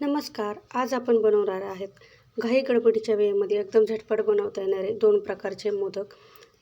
नमस्कार आज आपण बनवणार आहेत. घाई गडबडीच्या वेळेमध्ये एकदम झटपट बनवता येणारे दोन प्रकारचे मोदक.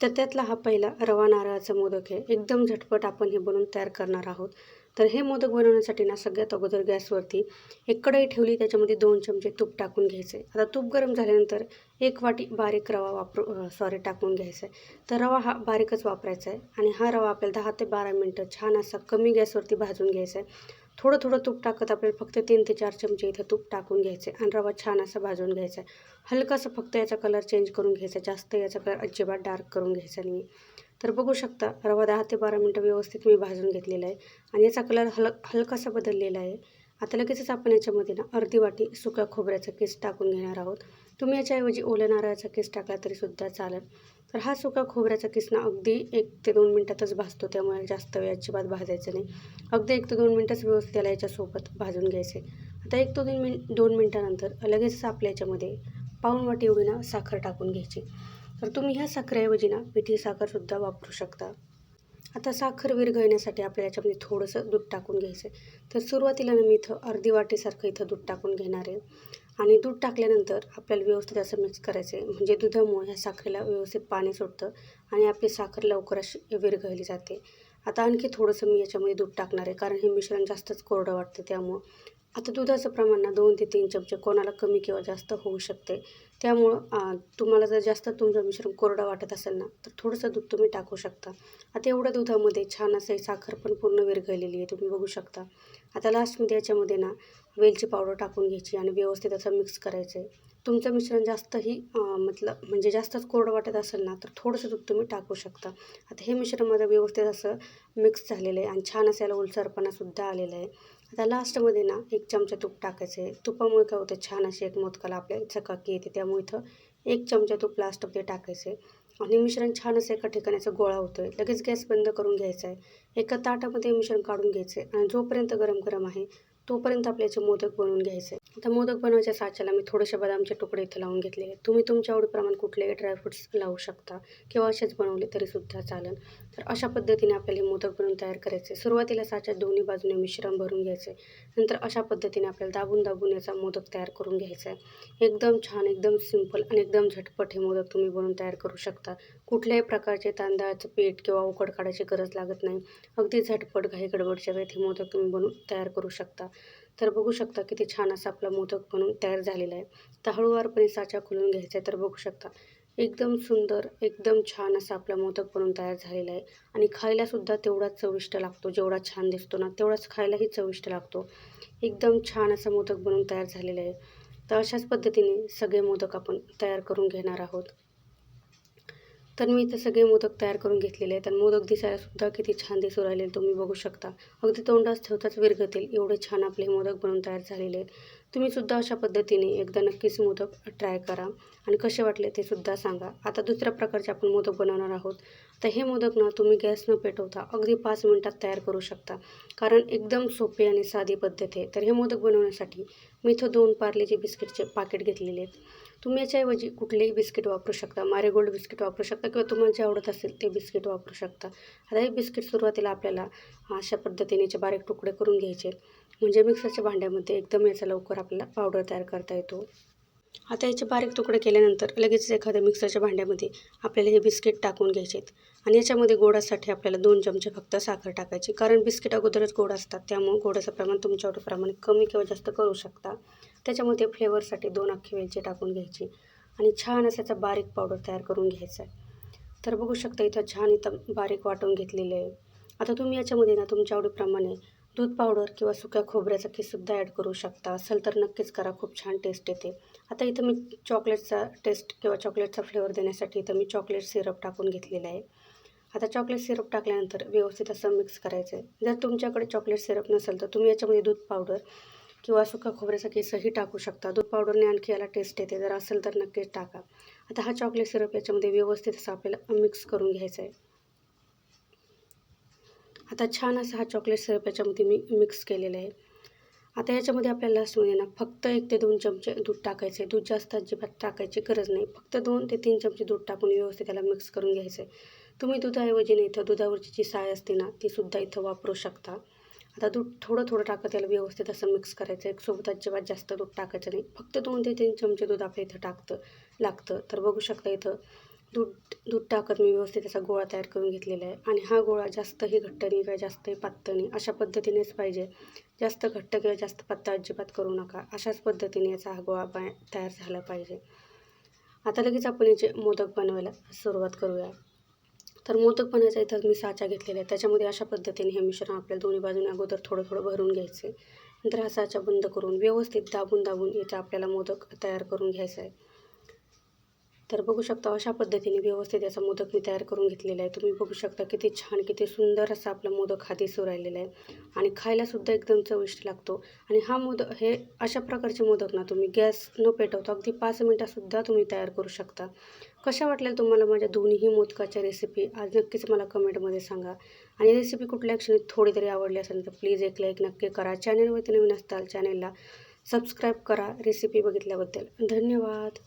तर त्यातला हा पहिला रवा नारळाचा मोदक आहे. एकदम झटपट आपण हे बनवून तयार करणार आहोत. तर हे मोदक बनवण्यासाठी ना सगळ्यात अगोदर गॅसवरती एक कढई ठेवली त्याच्यामध्ये दोन चमचे तूप टाकून घ्यायचे. आता तूप गरम झाल्यानंतर एक वाटी बारीक रवा वापरू सॉरी टाकून घ्यायचा आहे. तर रवा हा बारीकच वापरायचा आहे आणि हा रवा आपल्याला दहा ते बारा मिनटं छान असा कमी गॅसवरती भाजून घ्यायचा आहे. थोडं थोडं तूप टाकत आपल्याला फक्त तीन ते चार चमचे इथं तूप टाकून घ्यायचे आणि रवा छान असा भाजून घ्यायचा आहे हलकासा फक्त याचा कलर चेंज करून घ्यायचा जास्त याचा कलर अजिबात डार्क करून घ्यायचा नाही तर बघू शकता रवा दहा ते बारा मिनटं व्यवस्थित मी भाजून घेतलेला आहे. आणि याचा कलर हल हलकासा बदललेला आहे. आता लगेचच आपण याच्यामध्ये ना अर्धी वाटी सुक्या खोबऱ्याचा केस टाकून घेणार आहोत. तुम्ही याच्याऐवजी ओल्या नारळाचा केस टाकला तरीसुद्धा चालेल. तर हा सुका खोबऱ्याचा किस ना अगदी एक ते दोन मिनटातच भाजतो त्यामुळे जास्त वेळ अजिबात भाजायचं नाही. अगदी एक ते दोन मिनटंच व्यवस्थित त्याला याच्यासोबत भाजून घ्यायचे. आता एक ते दोन मिन दोन मिनटानंतर लगेचच आपल्या याच्यामध्ये पाऊण वाटी एवढी ना साखर टाकून घ्यायची. तर तुम्ही ह्या साखरेऐवजी ना पिठी साखरसुद्धा वापरू शकता. आता साखर विरघळण्यासाठी आपल्या याच्यामध्ये थोडंसं दूध टाकून घ्यायचं आहे तर सुरुवातीला ना मी इथं अर्धी वाटीसारखं इथं दूध टाकून घेणार आहे. आणि दूध टाकल्यानंतर आपल्याला व्यवस्थित असं मिक्स करायचं आहे म्हणजे दुधामुळे ह्या साखरेला व्यवस्थित पाणी सुटतं आणि आपली साखर लवकर अशी विरघळली जाते. आता आणखी थोडंसं मी याच्यामध्ये दूध टाकणार आहे. कारण हे मिश्रण जास्तच कोरडं वाटतं त्यामुळं. आता दुधाचं प्रमाण ना दोन ते तीन चमचे कोणाला कमी किंवा जास्त होऊ शकते. त्यामुळं तुम्हाला जर जास्त तुमचं मिश्रण कोरडं वाटत असेल ना तर थोडंसं दूध तुम्ही टाकू शकता. आता एवढ्या दुधामध्ये छान असं साखर पण पूर्ण विरघळलेली आहे तुम्ही बघू शकता. आता लास्टमध्ये याच्यामध्ये ना वेलची पावडर टाकून घ्यायची आणि व्यवस्थित असं मिक्स करायचं आहे तुमचं मिश्रण जास्तही मतलब म्हणजे जास्तच कोरडं वाटत असेल ना तर थोडंसं दूध तुम्ही टाकू शकता. आता हे मिश्रण माझं व्यवस्थित असं मिक्स झालेलं आहे आणि छान असं याला उलसरपणासुद्धा आलेलं आहे. आता लास्टमध्ये ना एक चमचा तूप टाकायचं आहे तुपामुळे काय होतं छान अशी एक मोदकाला आपल्या चकाकी येते. त्यामुळे इथं एक चमचा तूप लास्टमध्ये टाकायचं आहे आणि मिश्रण छान असं एका ठिकाणाचा गोळा होतो आहे लगेच गॅस बंद करून घ्यायचा आहे एका ताटामध्ये मिश्रण काढून घ्यायचं आहे आणि जोपर्यंत गरम गरम आहे तोपर्यंत आपल्याचे मोदक बनवून घ्यायचे. आता मोदक बनवायच्या साच्याला मी थोडेसे बदामचे तुकडे इथे लावून घेतले तुम्ही तुमच्या आवडीप्रमाणे कुठलेही ड्रायफ्रुट्स लावू शकता किंवा असेच बनवले तरीसुद्धा चालेल. तर अशा पद्धतीने आपल्याला मोदक बनवून तयार करायचे. सुरुवातीला साच्यात दोन्ही बाजूने मिश्रण भरून घ्यायचे. नंतर अशा पद्धतीने आपल्याला दाबून दाबून याचा मोदक तयार करून घ्यायचा आहे. एकदम छान एकदम सिंपल आणि एकदम झटपट हे मोदक तुम्ही बनवून तयार करू शकता. कुठल्याही प्रकारचे तांदळाचं पीठ किंवा उकड काढायची गरज लागत नाही. अगदी झटपट घाई गडबडच्या वेळेत हे मोदक तुम्ही बनवून तयार करू शकता. तर बघू शकता किती छान असा आपला मोदक बनवून तयार झालेला आहे. तर हळूवारपणे साचा खोलून घ्यायचा आहे तर बघू शकता. एकदम सुंदर एकदम छान असा आपला मोदक बनवून तयार झालेला आहे. आणि खायलासुद्धा तेवढाच चविष्ट लागतो जेवढा छान दिसतो ना तेवढाच खायलाही चविष्ट लागतो. एकदम छान असा मोदक बनवून तयार झालेला आहे. तर अशाच पद्धतीने सगळे मोदक आपण तयार करून घेणार आहोत. तर मी इथे सगळे मोदक तयार करून घेतलेले आहेत. आणि मोदक दिसायला सुद्धा किती छान दिसू राहिले तुम्ही बघू शकता. अगदी तोंडास ठेवताच विरघतील एवढे छान आपले मोदक बनवून तयार झालेले आहेत. तुम्ही सुद्धा अशा पद्धतीने एकदा नक्कीच मोदक ट्राय करा. आणि कसे वाटले ते सुद्धा सांगा. आता दुसऱ्या प्रकारचे आपण मोदक बनवणार आहोत. तर हे मोदक ना तुम्ही गॅस न पेटवता अगदी पाच मिनटात तयार करू शकता. कारण एकदम सोपे आणि साधी पद्धत आहे. तर हे मोदक बनवण्यासाठी मी इथं दोन पार्लेचे बिस्किटचे पाकिट घेतलेले आहेत. तुम्ही याच्याऐवजी कुठलेही बिस्किट वापरू शकता मारेगोल्ड बिस्किट वापरू शकता किंवा तुम्हाला जे आवडत असेल ते बिस्किट वापरू शकता. आता हे बिस्किट सुरुवातीला आपल्याला अशा पद्धतीने बारीक तुकडे करून घ्यायचे. म्हणजे मिक्सरच्या भांड्यामध्ये एकदम याचा लवकर आपल्याला पावडर तयार करता येतो. आता याचे बारीक तुकडे केल्यानंतर लगेच एखाद्या मिक्सरच्या भांड्यामध्ये आपल्याला हे बिस्किट टाकून घ्यायचे आणि याच्यामध्ये गोडासाठी आपल्याला दोन चमचे फक्त साखर टाकायची. कारण बिस्किट अगोदरच गोड असतात त्यामुळे गोडाचं प्रमाण तुमच्या आवडीप्रमाणे कमी किंवा जास्त करू शकता. त्याच्यामध्ये फ्लेवरसाठी दोन अख्खी वेलची टाकून घ्यायची आणि छान असं बारीक पावडर तयार करून घ्यायचा आहे. तर बघू शकता इथं छान इथं बारीक वाटून घेतलेलं आहे. आता तुम्ही याच्यामध्ये ना तुमच्या आवडीप्रमाणे दूध पावडर किंवा सुक्या खोबऱ्याचा केससुद्धा ॲड करू शकता. असेल तर नक्कीच करा. खूप छान टेस्ट येते. आता इथं मी चॉकलेटचा टेस्ट किंवा चॉकलेटचा फ्लेवर देण्यासाठी इथं मी चॉकलेट सिरप टाकून घेतलेला आहे. आता चॉकलेट सिरप टाकल्यानंतर व्यवस्थित असं मिक्स करायचं आहे. जर तुमच्याकडे चॉकलेट सिरप नसेल तर तुम्ही याच्यामध्ये दूध पावडर किंवा सुका खोबऱ्याचा केसही टाकू शकता. दूध पावडरने आणखी याला टेस्ट येते. जर असेल तर नक्कीच टाका. आता हा चॉकलेट सिरप याच्यामध्ये व्यवस्थित असं आपल्याला मिक्स करून घ्यायचा आहे. आता छान असा हा चॉकलेट सिरप याच्यामध्ये मी मिक्स केलेला आहे. आता याच्यामध्ये आपल्याला लास्टमध्ये ना फक्त एक ते दोन चमचे दूध टाकायचे दूध जास्त अजिबात टाकायची गरज नाही. फक्त दोन ते तीन चमचे दूध टाकून व्यवस्थित त्याला मिक्स करून घ्यायचं आहे तुम्ही दुधाऐवजी नाही इथं दुधावरची जी साय असते ना ती सुद्धा इथं वापरू शकता. आता दूध थोडं थोडं टाकत त्याला व्यवस्थित असं मिक्स करायचं एक सोबत अजिबात जास्त दूध टाकायचं नाही. फक्त दोन ते तीन चमचे दूध आपल्या इथं टाकतं लागतं. तर बघू शकता इथं दूध दूध टाकत मी व्यवस्थित असा गोळा तयार करून घेतलेला आहे. आणि हा गोळा जास्तही घट्ट नाही किंवा जास्तही पातळ नाही. अशा पद्धतीनेच पाहिजे. जास्त घट्ट किंवा जास्त पातळ अजिबात करू नका. अशाच पद्धतीने याचा हा गोळा बाय तयार झाला पाहिजे. आता लगेच आपण याचे मोदक बनवायला सुरुवात करूया. तर मोदक बनवायचा इथं मी साचा घेतलेला आहे. त्याच्यामध्ये अशा पद्धतीने हे मिश्रण आपल्या दोन्ही बाजूने अगोदर थोडं थोडं भरून घ्यायचे. नंतर हा साचा बंद करून व्यवस्थित दाबून दाबून याचा आपल्याला मोदक तयार करून घ्यायचा आहे. तर बघू शकता अशा पद्धतीने व्यवस्थित याचा मोदक मी तयार करून घेतलेला आहे. तुम्ही बघू शकता किती छान किती सुंदर असा आपला मोदक हा दिसू राहिलेला आहे. आणि खायलासुद्धा एकदम चविष्ट लागतो. आणि हा मोदक हे अशा प्रकारचे मोदक ना तुम्ही गॅस न पेटवता अगदी पाच मिनटातसुद्धा तुम्ही तयार करू शकता. कशा वाटल्या तुम्हाला माझ्या दोन्ही मोदकाच्या रेसिपी आज नक्कीच मला कमेंटमध्ये सांगा. आणि रेसिपी कुठल्या क्षणी थोडी तरी आवडली असेल तर प्लीज एक लाईक नक्की करा. चॅनलवरती नवीन असताल चॅनलला सबस्क्राईब करा. रेसिपी बघितल्याबद्दल धन्यवाद.